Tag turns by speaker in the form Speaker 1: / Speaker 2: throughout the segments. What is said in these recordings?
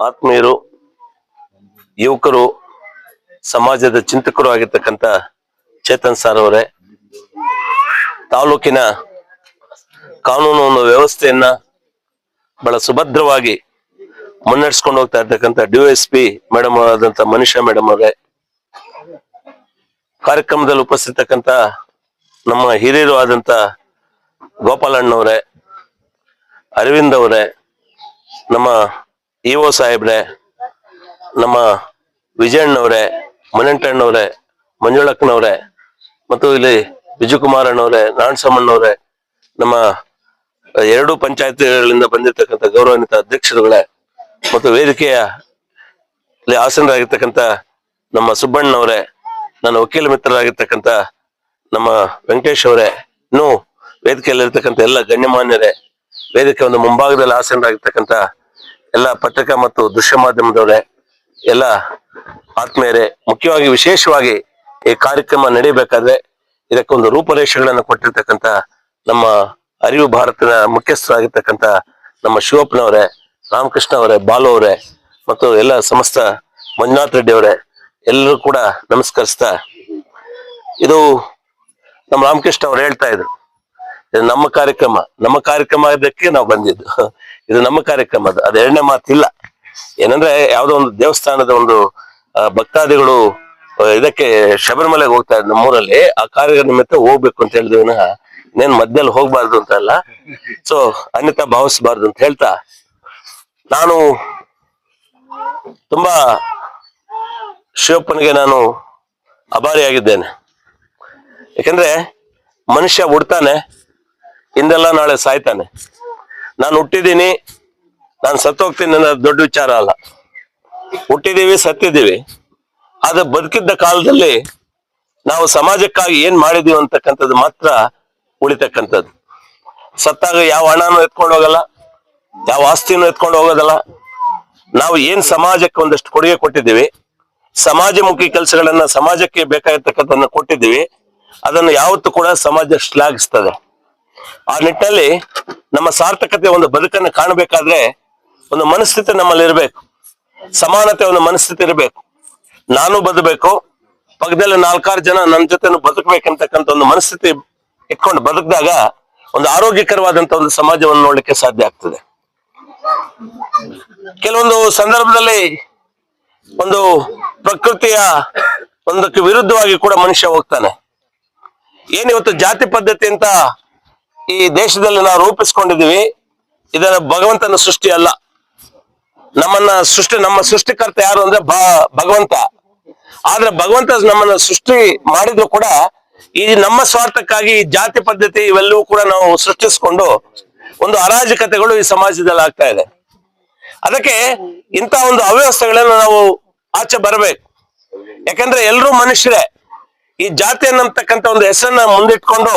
Speaker 1: ಆತ್ಮೀಯರು, ಯುವಕರು, ಸಮಾಜದ ಚಿಂತಕರು ಆಗಿರ್ತಕ್ಕಂಥ ಚೇತನ್ ಸರ್ ಅವರೇ, ತಾಲೂಕಿನ ಕಾನೂನು ವ್ಯವಸ್ಥೆಯನ್ನ ಬಹಳ ಸುಭದ್ರವಾಗಿ ಮುನ್ನಡೆಸ್ಕೊಂಡು ಹೋಗ್ತಾ ಇರ್ತಕ್ಕಂಥ ಡಿ ಎಸ್ ಪಿ ಮೇಡಮ್ ಆದಂತ ಮನುಷ್ಯ ಮೇಡಮ್ ಅವರೇ, ಕಾರ್ಯಕ್ರಮದಲ್ಲಿ ಉಪಸ್ಥಿತಕ್ಕಂತ ನಮ್ಮ ಹಿರಿಯರು ಆದಂತ ಗೋಪಾಲಣ್ಣವರೇ, ಅರವಿಂದ್ ಅವರೇ, ನಮ್ಮ ಇ ಒ ಸಾಹೇಬ್ರೆ, ನಮ್ಮ ವಿಜಯಣ್ಣವ್ರೆ, ಮನೆಂಟಣ್ಣವ್ರೆ, ಮಂಜುಳಕ್ಕನವ್ರೆ, ಮತ್ತು ಇಲ್ಲಿ ವಿಜಯಕುಮಾರ್ ಅಣ್ಣವ್ರೆ ನಾಣಸಮ್ಮಣ್ಣವ್ರೆ, ನಮ್ಮ ಎರಡು ಪಂಚಾಯತಿಗಳಿಂದ ಬಂದಿರತಕ್ಕಂಥ ಗೌರವಾನ್ವಿತ ಅಧ್ಯಕ್ಷರುಗಳೇ, ಮತ್ತು ವೇದಿಕೆಯ ಆಸನರಾಗಿರ್ತಕ್ಕಂಥ ನಮ್ಮ ಸುಬ್ಬಣ್ಣವರೇ, ನನ್ನ ವಕೀಲ ಮಿತ್ರರಾಗಿರ್ತಕ್ಕಂಥ ನಮ್ಮ ವೆಂಕಟೇಶ್ ಅವರೇ, ಇನ್ನು ವೇದಿಕೆಯಲ್ಲಿರ್ತಕ್ಕಂಥ ಎಲ್ಲ ಗಣ್ಯಮಾನ್ಯರೇ, ವೇದಿಕೆ ಒಂದು ಮುಂಭಾಗದಲ್ಲಿ ಆಸನರಾಗಿರ್ತಕ್ಕಂಥ ಎಲ್ಲ ಪತ್ರಿಕಾ ಮತ್ತು ದೃಶ್ಯ ಮಾಧ್ಯಮದವರೇ, ಎಲ್ಲ ಆತ್ಮೀಯರೇ, ಮುಖ್ಯವಾಗಿ ವಿಶೇಷವಾಗಿ ಈ ಕಾರ್ಯಕ್ರಮ ನಡೀಬೇಕಾದ್ರೆ ಇದಕ್ಕೊಂದು ರೂಪರೇಷೆಗಳನ್ನು ಕೊಟ್ಟಿರ್ತಕ್ಕಂಥ ನಮ್ಮ ಅರಿವು ಭಾರತದ ಮುಖ್ಯಸ್ಥರಾಗಿರ್ತಕ್ಕಂಥ ನಮ್ಮ ಶಿವಪ್ಪನವರೇ, ರಾಮಕೃಷ್ಣ ಅವರೇ, ಬಾಲು ಅವರೇ, ಮತ್ತು ಎಲ್ಲ ಸಮಸ್ತ ಮಂಜುನಾಥ್ ರೆಡ್ಡಿ ಅವರೇ, ಎಲ್ಲರೂ ಕೂಡ ನಮಸ್ಕರಿಸ್ತಾ, ಇದು ನಮ್ಮ ರಾಮಕೃಷ್ಣ ಅವ್ರು ಹೇಳ್ತಾ ಇದ್ರು. ಇದು ನಮ್ಮ ಕಾರ್ಯಕ್ರಮ ನಮ್ಮ ಕಾರ್ಯಕ್ರಮ ಇದಕ್ಕೆ ನಾವು ಬಂದಿದ್ದು. ಇದು ನಮ್ಮ ಕಾರ್ಯಕ್ರಮ ಅದು ಅದು ಎರಡನೇ ಮಾತಿಲ್ಲ. ಏನಂದ್ರೆ ಯಾವ್ದೋ ಒಂದು ದೇವಸ್ಥಾನದ ಒಂದು ಭಕ್ತಾದಿಗಳು ಇದಕ್ಕೆ ಶಬರಿಮಲೆಗೆ ಹೋಗ್ತಾ ಇದ್ದ ನಮ್ಮೂರಲ್ಲಿ. ಆ ಕಾರ್ಯ ನಿಮಿತ್ತ ಹೋಗ್ಬೇಕು ಅಂತ ಹೇಳಿದ್ವಿ ಇನ್ನೇನ್ ಮಧ್ಯದಲ್ಲಿ ಹೋಗ್ಬಾರ್ದು ಅಂತ ಅಲ್ಲ. ಸೊ ಅನ್ಯತಾ ಭಾವಿಸಬಾರ್ದು ಅಂತ ಹೇಳ್ತಾ, ನಾನು ತುಂಬಾ ಶಿವಪ್ಪನಿಗೆ ನಾನು ಅಭಾರಿಯಾಗಿದ್ದೇನೆ ಯಾಕಂದ್ರೆ ಮನುಷ್ಯ ಹುಡ್ತಾನೆ ಇಂದೆಲ್ಲ ನಾಳೆ ಸಾಯ್ತಾನೆ. ನಾನು ಹುಟ್ಟಿದ್ದೀನಿ, ನಾನು ಸತ್ತೋಗ್ತೀನಿ ಅನ್ನೋದು ದೊಡ್ಡ ವಿಚಾರ ಅಲ್ಲ. ಹುಟ್ಟಿದ್ದೀವಿ ಸತ್ತಿದ್ದೀವಿ ಆದ್ರೆ ಬದುಕಿದ್ದ ಕಾಲದಲ್ಲಿ ನಾವು ಸಮಾಜಕ್ಕಾಗಿ ಏನ್ ಮಾಡಿದೀವಿ ಅಂತಕ್ಕಂಥದ್ದು ಮಾತ್ರ ಉಳಿತಕ್ಕಂಥದ್ದು. ಸತ್ತಾಗ ಯಾವ ಹಣನೂ ಎತ್ಕೊಂಡು ಹೋಗಲ್ಲ, ಯಾವ ಆಸ್ತಿನೂ ಎತ್ಕೊಂಡು ಹೋಗೋದಲ್ಲ. ನಾವು ಏನ್ ಸಮಾಜಕ್ಕೆ ಒಂದಷ್ಟು ಕೊಡುಗೆ ಕೊಟ್ಟಿದ್ದೀವಿ, ಸಮಾಜಮುಖಿ ಕೆಲಸಗಳನ್ನ ಸಮಾಜಕ್ಕೆ ಬೇಕಾಗಿರ್ತಕ್ಕಂಥದ್ದನ್ನ ಕೊಟ್ಟಿದ್ದೀವಿ, ಅದನ್ನು ಯಾವತ್ತೂ ಕೂಡ ಸಮಾಜ ಶ್ಲಾಘಿಸ್ತದೆ. ಆ ನಿಟ್ಟಿನಲ್ಲಿ ನಮ್ಮ ಸಾರ್ಥಕತೆ ಒಂದು ಬದುಕನ್ನು ಕಾಣಬೇಕಾದ್ರೆ ಒಂದು ಮನಸ್ಥಿತಿ ನಮ್ಮಲ್ಲಿ ಇರಬೇಕು. ಸಮಾನತೆ ಒಂದು ಮನಸ್ಥಿತಿ ಇರಬೇಕು. ನಾನು ಬದುಕಬೇಕು ಪಕ್ಕದಲ್ಲಿ ನಾಲ್ಕಾರು ಜನ ನನ್ನ ಜೊತೆ ಬದುಕಬೇಕಂತಕ್ಕಂಥ ಒಂದು ಮನಸ್ಥಿತಿ ಇಟ್ಕೊಂಡು ಬದುಕಿದಾಗ ಒಂದು ಆರೋಗ್ಯಕರವಾದಂತ ಒಂದು ಸಮಾಜವನ್ನು ನೋಡ್ಲಿಕ್ಕೆ ಸಾಧ್ಯ ಆಗ್ತದೆ. ಕೆಲವೊಂದು ಸಂದರ್ಭದಲ್ಲಿ ಒಂದು ಪ್ರಕೃತಿಯ ಒಂದಕ್ಕೆ ವಿರುದ್ಧವಾಗಿ ಕೂಡ ಮನುಷ್ಯ ಹೋಗ್ತಾನೆ. ಏನಿವತ್ತು ಜಾತಿ ಪದ್ಧತಿ ಅಂತ ಈ ದೇಶದಲ್ಲಿ ನಾವು ರೂಪಿಸ್ಕೊಂಡಿದೀವಿ ಇದನ್ನ ಭಗವಂತನ ಸೃಷ್ಟಿ ಅಲ್ಲ. ನಮ್ಮನ್ನ ಸೃಷ್ಟಿ, ನಮ್ಮ ಸೃಷ್ಟಿಕರ್ತ ಯಾರು ಅಂದ್ರೆ ಭಗವಂತ. ಆದ್ರೆ ಭಗವಂತ ನಮ್ಮನ್ನ ಸೃಷ್ಟಿ ಮಾಡಿದ್ರು ಕೂಡ ಈ ನಮ್ಮ ಸ್ವಾರ್ಥಕ್ಕಾಗಿ ಜಾತಿ ಪದ್ಧತಿ ಇವೆಲ್ಲವೂ ಕೂಡ ನಾವು ಸೃಷ್ಟಿಸ್ಕೊಂಡು ಒಂದು ಅರಾಜಕತೆಗಳು ಈ ಸಮಾಜದಲ್ಲಿ ಆಗ್ತಾ ಇದೆ. ಅದಕ್ಕೆ ಇಂತ ಒಂದು ಅವ್ಯವಸ್ಥೆಗಳನ್ನು ನಾವು ಆಚೆ ಬರಬೇಕು. ಯಾಕಂದ್ರೆ ಎಲ್ಲರೂ ಮನುಷ್ಯರೇ. ಈ ಜಾತಿ ಅನ್ನತಕ್ಕಂಥ ಒಂದು ಹೆಸರನ್ನ ಮುಂದಿಟ್ಕೊಂಡು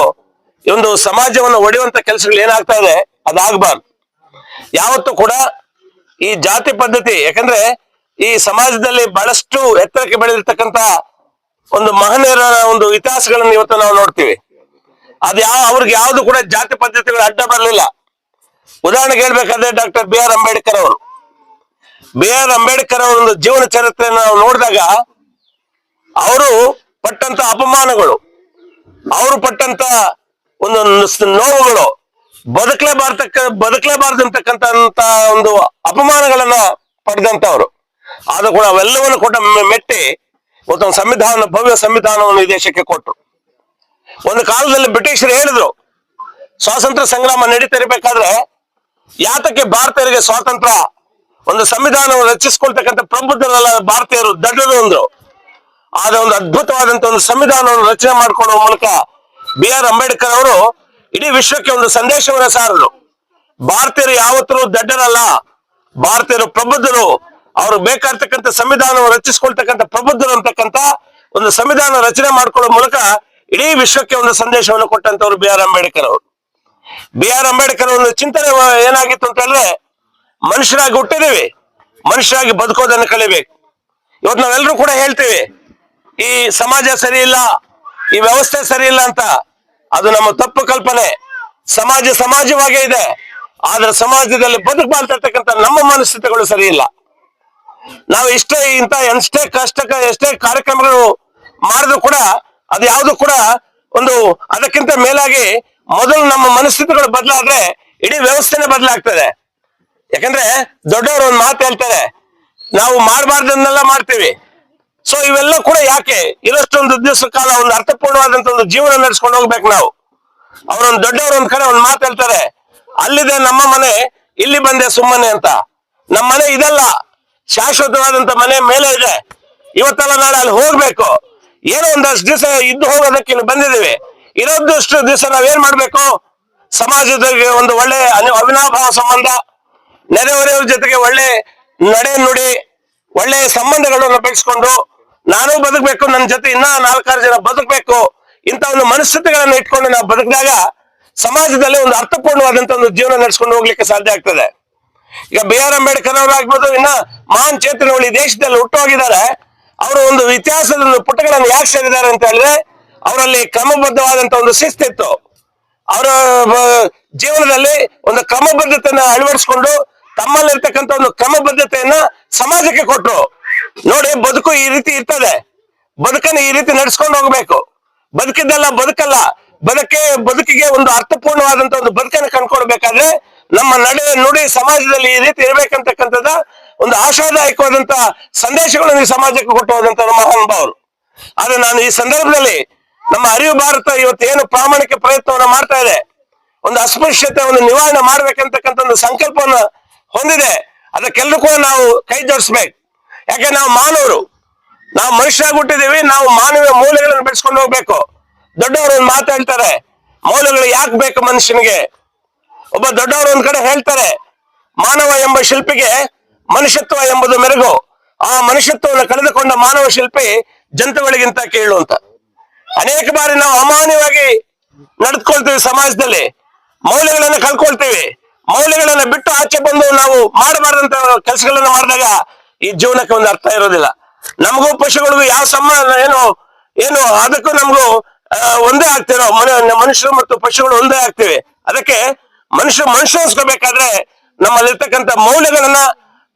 Speaker 1: ಈ ಒಂದು ಸಮಾಜವನ್ನು ಒಡೆಯುವಂತ ಕೆಲಸಗಳು ಏನಾಗ್ತಾ ಇದೆ, ಅದಾಗಬಾರ್ದು. ಯಾವತ್ತೂ ಕೂಡ ಈ ಜಾತಿ ಪದ್ಧತಿ, ಯಾಕಂದ್ರೆ ಈ ಸಮಾಜದಲ್ಲಿ ಬಹಳಷ್ಟು ಎತ್ತರಕ್ಕೆ ಬೆಳೆದಿರ್ತಕ್ಕಂತ ಒಂದು ಮಹನೀಯರ ಒಂದು ಇತಿಹಾಸಗಳನ್ನು ಇವತ್ತು ನಾವು ನೋಡ್ತೀವಿ. ಅದ್ ಯಾವ, ಅವ್ರಿಗೆ ಯಾವ್ದು ಕೂಡ ಜಾತಿ ಪದ್ಧತಿಗಳು ಅಡ್ಡ ಬರಲಿಲ್ಲ. ಉದಾಹರಣೆಗೆ ಹೇಳ್ಬೇಕಾದ್ರೆ ಡಾಕ್ಟರ್ ಬಿ ಆರ್ ಅಂಬೇಡ್ಕರ್ ಅವರು. ಬಿ ಆರ್ ಅಂಬೇಡ್ಕರ್ ಅವರ ಒಂದು ಜೀವನ ಚರಿತ್ರೆಯನ್ನು ನಾವು ನೋಡಿದಾಗ ಅವರು ಪಟ್ಟಂತ ಅಪಮಾನಗಳು. ಅವರು ಪಟ್ಟಂತ ಒಂದು ನ- ನೋವುಗಳು ಬದುಕಲೇಬಾರ್ತಕ್ಕ ಬದುಕಲೇಬಾರ್ದು ಅಂತಕ್ಕಂತ ಒಂದು ಅಪಮಾನಗಳನ್ನ ಪಡೆದಂತವ್ರು ಆದ್ರೂ ಕೂಡ ಅವೆಲ್ಲವನ್ನು ಕೊಟ್ಟ ಮೆಟ್ಟಿ ಇವತ್ತೊಂದು ಸಂವಿಧಾನ, ಭವ್ಯ ಸಂವಿಧಾನವನ್ನು ಈ ದೇಶಕ್ಕೆ ಕೊಟ್ಟರು ಒಂದು ಕಾಲದಲ್ಲಿ ಬ್ರಿಟಿಷರು ಹೇಳಿದ್ರು, ಸ್ವಾತಂತ್ರ್ಯ ಸಂಗ್ರಾಮ ನಡೀತಿರ್ಬೇಕಾದ್ರೆ ಯಾತಕ್ಕೆ ಭಾರತೀಯರಿಗೆ ಸ್ವಾತಂತ್ರ್ಯ, ಒಂದು ಸಂವಿಧಾನವನ್ನು ರಚಿಸ್ಕೊಳ್ತಕ್ಕಂಥ ಪ್ರಬುದ್ಧರಲ್ಲ ಭಾರತೀಯರು ದಡ್ಡರು ಅಂದ್ರು. ಆದ ಒಂದು ಅದ್ಭುತವಾದಂತ ಒಂದು ಸಂವಿಧಾನವನ್ನು ರಚನೆ ಮಾಡ್ಕೊಳ್ಳುವ ಮೂಲಕ ಬಿ ಆರ್ ಅಂಬೇಡ್ಕರ್ ಅವರು ಇಡೀ ವಿಶ್ವಕ್ಕೆ ಒಂದು ಸಂದೇಶವನ್ನ ಸಾರರು ಭಾರತೀಯರು ಯಾವತ್ತೂ ದಡ್ಡರಲ್ಲ. ಭಾರತೀಯರು ಪ್ರಬುದ್ಧರು. ಅವರು ಬೇಕಾಗ್ತಕ್ಕಂಥ ಸಂವಿಧಾನವನ್ನು ರಚಿಸಿಕೊಳ್ತಕ್ಕಂಥ ಪ್ರಬುದ್ಧರು ಅಂತಕ್ಕಂಥ ಒಂದು ಸಂವಿಧಾನ ರಚನೆ ಮಾಡ್ಕೊಳ್ಳೋ ಮೂಲಕ ಇಡೀ ವಿಶ್ವಕ್ಕೆ ಒಂದು ಸಂದೇಶವನ್ನು ಕೊಟ್ಟಂತವ್ರು ಬಿ ಆರ್ ಅಂಬೇಡ್ಕರ್ ಅವರು. ಬಿ ಆರ್ ಅಂಬೇಡ್ಕರ್ ಒಂದು ಚಿಂತನೆ ಏನಾಗಿತ್ತು ಅಂತ ಹೇಳಿದ್ರೆ, ಮನುಷ್ಯರಾಗಿ ಹುಟ್ಟಿದೀವಿ ಮನುಷ್ಯರಾಗಿ ಬದುಕೋದನ್ನು ಕಲಿಬೇಕು. ಇವತ್ತು ನಾವೆಲ್ಲರೂ ಕೂಡ ಹೇಳ್ತೀವಿ, ಈ ಸಮಾಜ ಸರಿ ಇಲ್ಲ ಈ ವ್ಯವಸ್ಥೆ ಸರಿ ಇಲ್ಲ ಅಂತ ಅದು ನಮ್ಮ ತಪ್ಪು ಕಲ್ಪನೆ. ಸಮಾಜ ಸಮಾಜವಾಗೇ ಇದೆ. ಆದ್ರೆ ಸಮಾಜದಲ್ಲಿ ಬದುಕಬಾರ್ದಿರ್ತಕ್ಕಂಥ ನಮ್ಮ ಮನಸ್ಥಿತಿಗಳು ಸರಿ ಇಲ್ಲ. ನಾವು ಇಷ್ಟೇ ಇಂತ ಎಷ್ಟೇ ಕಷ್ಟ ಎಷ್ಟೇ ಕಾರ್ಯಕ್ರಮಗಳು ಮಾಡಿದ್ರು ಕೂಡ ಅದು ಯಾವುದು ಕೂಡ ಒಂದು ಅದಕ್ಕಿಂತ ಮೇಲಾಗಿ ಮೊದಲು ನಮ್ಮ ಮನಸ್ಥಿತಿಗಳು ಬದಲಾದ್ರೆ ಇಡೀ ವ್ಯವಸ್ಥೆನೇ ಬದಲಾಗ್ತದೆ. ಯಾಕಂದ್ರೆ ದೊಡ್ಡವರು ಒಂದು ಮಾತು ಹೇಳ್ತಾರೆ, ನಾವು ಮಾಡಬಾರ್ದನ್ನೆಲ್ಲ ಮಾಡ್ತೀವಿ. ಸೊ ಇವೆಲ್ಲ ಕೂಡ ಯಾಕೆ? ಇರೋಷ್ಟೊಂದು ದಿವಸ ಕಾಲ ಒಂದು ಅರ್ಥಪೂರ್ಣವಾದಂತ ಒಂದು ಜೀವನ ನಡೆಸ್ಕೊಂಡು ಹೋಗ್ಬೇಕು ನಾವು. ಅವರೊಂದು ದೊಡ್ಡವರು ಒಂದ್ ಕಡೆ ಒಂದ್ ಹೇಳ್ತಾರೆ, ಅಲ್ಲಿದೆ ನಮ್ಮ ಮನೆ, ಇಲ್ಲಿ ಬಂದೆ ಸುಮ್ಮನೆ ಅಂತ. ನಮ್ಮ ಮನೆ ಇದಲ್ಲ. ಶಾಶ್ವತವಾದಂತ ಮನೆ ಮೇಲೆ ಇದೆ. ಇವತ್ತಲ್ಲ ನಾಳೆ ಅಲ್ಲಿ ಹೋಗ್ಬೇಕು. ಏನೋ ಒಂದಷ್ಟು ದಿವಸ ಇದ್ದು ಹೋಗೋದಕ್ಕೆ ಇಲ್ಲಿ ಬಂದಿದ್ದೀವಿ. ಇರೋದಷ್ಟು ದಿವಸ ನಾವೇನ್ ಮಾಡ್ಬೇಕು? ಸಮಾಜದಲ್ಲಿ ಒಂದು ಒಳ್ಳೆ ಅವಿನಾಭಾವ ಸಂಬಂಧ, ನೆರೆಹೊರೆಯವ್ರ ಜೊತೆಗೆ ಒಳ್ಳೆ ನಡೆ ನುಡಿ, ಒಳ್ಳೆ ಸಂಬಂಧಗಳನ್ನು ಬೆಳೆಸ್ಕೊಂಡು ನಾನು ಬದುಕಬೇಕು ನನ್ನ ಜೊತೆ ಇನ್ನ ನಾಲ್ಕಾರು ಜನ ಬದುಕಬೇಕು, ಇಂಥ ಒಂದು ಮನಸ್ಥಿತಿಗಳನ್ನ ಇಟ್ಕೊಂಡು ನಾವು ಬದುಕಿದಾಗ ಸಮಾಜದಲ್ಲಿ ಒಂದು ಅರ್ಥಪೂರ್ಣವಾದಂತ ಒಂದು ಜೀವನ ನಡೆಸ್ಕೊಂಡು ಹೋಗ್ಲಿಕ್ಕೆ ಸಾಧ್ಯ ಆಗ್ತದೆ. ಈಗ ಬಿ ಆರ್ ಅಂಬೇಡ್ಕರ್ ಅವರಾಗ್ಬೋದು ಇನ್ನ ಮಹಾನ್ ಚೇತನಗಳು ಈ ದೇಶದಲ್ಲಿ ಹುಟ್ಟೋಗಿದ್ದಾರೆ ಅವರು ಒಂದು ಇತಿಹಾಸದ ಒಂದು ಪುಟಗಳನ್ನು ಯಾಕೆ ಸೇರಿದ್ದಾರೆ ಅಂತ ಹೇಳಿದ್ರೆ, ಅವರಲ್ಲಿ ಕ್ರಮಬದ್ಧವಾದಂತ ಒಂದು ಶಿಸ್ತಿತ್ತು. ಅವರ ಜೀವನದಲ್ಲಿ ಒಂದು ಕ್ರಮಬದ್ಧತೆಯನ್ನ ಅಳವಡಿಸಿಕೊಂಡು ತಮ್ಮಲ್ಲಿರ್ತಕ್ಕಂಥ ಒಂದು ಕ್ರಮಬದ್ಧತೆಯನ್ನ ಸಮಾಜಕ್ಕೆ ಕೊಟ್ರು. ನೋಡಿ ಬದುಕು ಈ ರೀತಿ ಇರ್ತದೆ. ಬದುಕನ್ನು ಈ ರೀತಿ ನಡ್ಸ್ಕೊಂಡು ಹೋಗ್ಬೇಕು. ಬದುಕಿದ್ದೆಲ್ಲ ಬದುಕಲ್ಲ. ಬದುಕೆ, ಬದುಕಿಗೆ ಒಂದು ಅರ್ಥಪೂರ್ಣವಾದಂತ ಒಂದು ಬದುಕನ್ನು ಕಂಡ್ಕೊಡ್ಬೇಕಾದ್ರೆ ನಮ್ಮ ನಡೆ, ನುಡಿ ಸಮಾಜದಲ್ಲಿ ಈ ರೀತಿ ಇರ್ಬೇಕಂತಕ್ಕಂಥದ್ದ ಒಂದು ಆಶಾದಾಯಕವಾದಂತ ಸಂದೇಶಗಳನ್ನು ಈ ಸಮಾಜಕ್ಕೆ ಕೊಟ್ಟು ಹೋದಂತ ನಮ್ಮ ಆದ್ರೆ ನಾನು ಈ ಸಂದರ್ಭದಲ್ಲಿ ನಮ್ಮ ಅರಿವು ಭಾರತ ಇವತ್ತು ಏನು ಪ್ರಾಮಾಣಿಕ ಪ್ರಯತ್ನವನ್ನ ಮಾಡ್ತಾ ಇದೆ, ಒಂದು ಅಸ್ಪೃಶ್ಯತೆ, ಒಂದು ನಿವಾರಣೆ ಮಾಡ್ಬೇಕಂತಕ್ಕಂಥ ಒಂದು ಸಂಕಲ್ಪವನ್ನ ಹೊಂದಿದೆ. ಅದಕ್ಕೆಲ್ಲರೂ ಕೂಡ ನಾವು ಕೈ ಜೋಡಿಸ್ಬೇಕು. ಯಾಕೆ ನಾವು ಮಾನವರು? ನಾವು ಮನುಷ್ಯರಾಗಿ ಹುಟ್ಟಿದೀವಿ, ನಾವು ಮಾನವೀಯ ಮೌಲ್ಯಗಳನ್ನು ಬೆಳೆಸ್ಕೊಂಡು ಹೋಗ್ಬೇಕು. ದೊಡ್ಡವರು ಒಂದು ಮಾತಾಡ್ತಾರೆ ಮೌಲ್ಯಗಳು ಯಾಕೆ ಬೇಕು ಮನುಷ್ಯನಿಗೆ? ಒಬ್ಬ ದೊಡ್ಡವರು ಒಂದ್ ಕಡೆ ಹೇಳ್ತಾರೆ, ಮಾನವ ಎಂಬ ಶಿಲ್ಪಿಗೆ ಮನುಷ್ಯತ್ವ ಎಂಬುದು ಮೆರುಗು. ಆ ಮನುಷ್ಯತ್ವವನ್ನು ಕಳೆದುಕೊಂಡ ಮಾನವ ಶಿಲ್ಪಿ ಜಂತುಗಳಿಗಿಂತ ಕೀಳು ಅಂತ. ಅನೇಕ ಬಾರಿ ನಾವು ಅಮಾನ್ಯವಾಗಿ ನಡೆದುಕೊಳ್ತೀವಿ ಸಮಾಜದಲ್ಲಿ. ಮೌಲ್ಯಗಳನ್ನು ಕಳ್ಕೊಳ್ತೀವಿ. ಮೌಲ್ಯಗಳನ್ನ ಬಿಟ್ಟು ಆಚೆ ಬಂದು ನಾವು ಮಾಡಬಾರ್ದಂತ ಕೆಲಸಗಳನ್ನ ಮಾಡಿದಾಗ ಈ ಜೀವನಕ್ಕೆ ಒಂದು ಅರ್ಥ ಇರೋದಿಲ್ಲ. ನಮಗೂ ಪಶುಗಳಿಗೂ ಯಾವ ಸಂಬಂಧ ಏನು ಏನು, ಅದಕ್ಕೂ ನಮಗೂ ಒಂದೇ ಆಗ್ತಿರೋ ಮನ- ಮನುಷ್ಯರು ಮತ್ತು ಪಶುಗಳು ಒಂದೇ ಆಗ್ತಿವಿ. ಅದಕ್ಕೆ ಮನುಷ್ಯ ಮನುಷ್ಯ ಅನ್ಸ್ಕೋಬೇಕಾದ್ರೆ ನಮ್ಮಲ್ಲಿರ್ತಕ್ಕಂಥ ಮೌಲ್ಯಗಳನ್ನ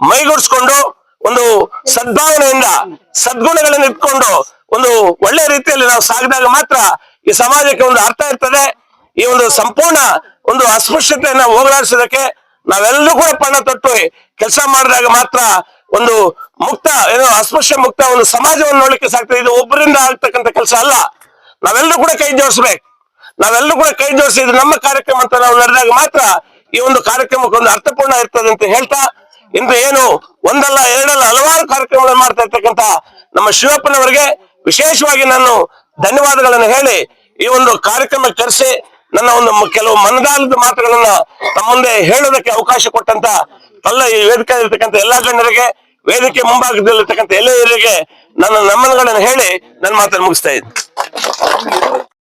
Speaker 1: ಮೈಗೂಡಿಸ್ಕೊಂಡು ಒಂದು ಸದ್ಭಾವನೆಯಿಂದ, ಸದ್ಗುಣಗಳನ್ನ ಇಟ್ಕೊಂಡು ಒಂದು ಒಳ್ಳೆ ರೀತಿಯಲ್ಲಿ ನಾವು ಸಾಗಿದಾಗ ಮಾತ್ರ ಈ ಸಮಾಜಕ್ಕೆ ಒಂದು ಅರ್ಥ ಇರ್ತದೆ. ಈ ಒಂದು ಸಂಪೂರ್ಣ ಒಂದು ಅಸ್ಪೃಶ್ಯತೆಯನ್ನ ಹೋಗಲಾಡಿಸೋದಕ್ಕೆ ನಾವೆಲ್ಲರೂ ಕೂಡ ಪಣ ತೊಟ್ಟು ಕೆಲಸ ಮಾಡಿದಾಗ ಮಾತ್ರ ಒಂದು ಮುಕ್ತ, ಏನೋ ಅಸ್ಪೃಶ್ಯ ಮುಕ್ತ ಒಂದು ಸಮಾಜವನ್ನು ನೋಡ್ಲಿಕ್ಕೆ ಸಾಕ್ತದೆ ಇದು. ಒಬ್ಬರಿಂದ ಆಗ್ತಕ್ಕಂಥ ಕೆಲಸ ಅಲ್ಲ. ನಾವೆಲ್ಲರೂ ಕೂಡ ಕೈ ಜೋಡಿಸ್ಬೇಕು. ನಾವೆಲ್ಲರೂ ಕೂಡ ಕೈ ಜೋಡಿಸಿ ಇದು ನಮ್ಮ ಕಾರ್ಯಕ್ರಮ ಅಂತ ನಾವು ನಡೆದಾಗ ಮಾತ್ರ ಈ ಒಂದು ಕಾರ್ಯಕ್ರಮಕ್ಕೆ ಒಂದು ಅರ್ಥಪೂರ್ಣ ಇರ್ತದೆ ಅಂತ ಹೇಳ್ತಾ, ಇಂದು ಏನು ಒಂದಲ್ಲ, ಎರಡಲ್ಲ, ಹಲವಾರು ಕಾರ್ಯಕ್ರಮಗಳನ್ನು ಮಾಡ್ತಾ ಇರ್ತಕ್ಕಂತ ನಮ್ಮ ಶಿವಪ್ಪನವರಿಗೆ ವಿಶೇಷವಾಗಿ ನಾನು ಧನ್ಯವಾದಗಳನ್ನು ಹೇಳಿ ಈ ಒಂದು ಕಾರ್ಯಕ್ರಮಕ್ಕೆ ಕರೆಸಿ ನನ್ನ ಒಂದು ಕೆಲವು ಮನದಾಲದ ಮಾತುಗಳನ್ನ ತಮ್ಮ ಮುಂದೆ ಹೇಳೋದಕ್ಕೆ ಅವಕಾಶ ಕೊಟ್ಟಂತ ಎಲ್ಲ ಈ ವೇದಿಕೆ ಎಲ್ಲಾ ಗಣ್ಯರಿಗೆ, ವೇದಿಕೆ ಮುಂಭಾಗದಲ್ಲಿರ್ತಕ್ಕಂಥ ಎಲ್ಲ ಹಿರಿಯರಿಗೆ ನನ್ನ ನಮನಗಳನ್ನು ಹೇಳಿ ನನ್ನ ಮಾತನ್ನು ಮುಗಿಸ್ತಾ ಇದ್ದೀನಿ.